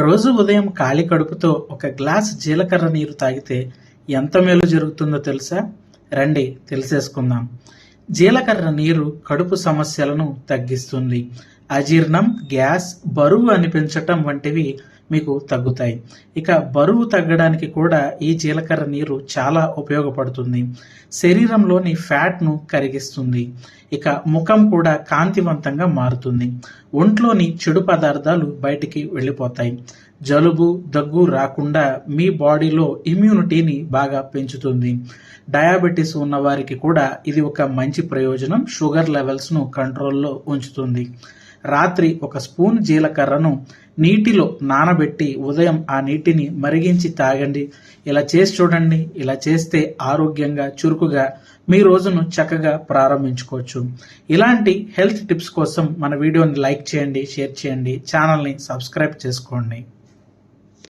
రోజు ఉదయం ఖాళీ కడుపుతో ఒక గ్లాస్ జీలకర్ర నీరు తాగితే ఎంత మేలు జరుగుతుందో తెలుసా? రండి తెలిసేసుకుందాం. జీలకర్ర నీరు కడుపు సమస్యలను తగ్గిస్తుంది. అజీర్ణం గ్యాస్ బరువు అనిపించటం వంటివి మీకు తగ్గుతాయి. ఇక బరువు తగ్గడానికి కూడా ఈ జీలకర్ర నీరు చాలా ఉపయోగపడుతుంది. శరీరంలోని ఫ్యాట్ను కరిగిస్తుంది. ఇక ముఖం కూడా కాంతివంతంగా మారుతుంది. ఒంట్లోని చెడు పదార్థాలు బయటికి వెళ్ళిపోతాయి. జలుబు దగ్గు రాకుండా మీ బాడీలో ఇమ్యూనిటీని బాగా పెంచుతుంది. డయాబెటీస్ ఉన్నవారికి కూడా ఇది ఒక మంచి ప్రయోజనం. షుగర్ లెవెల్స్ను కంట్రోల్లో ఉంచుతుంది. రాత్రి ఒక స్పూన్ జీలకర్రను నీటిలో నానబెట్టి ఉదయం ఆ నీటిని మరిగించి తాగండి. ఇలా చేసి చూడండి. ఇలా చేస్తే ఆరోగ్యంగా చురుకుగా మీ రోజును చక్కగా ప్రారంభించుకోవచ్చు. ఇలాంటి హెల్త్ టిప్స్ కోసం మన వీడియోని లైక్ చేయండి షేర్ చేయండి ఛానల్ని సబ్స్క్రైబ్ చేసుకోండి.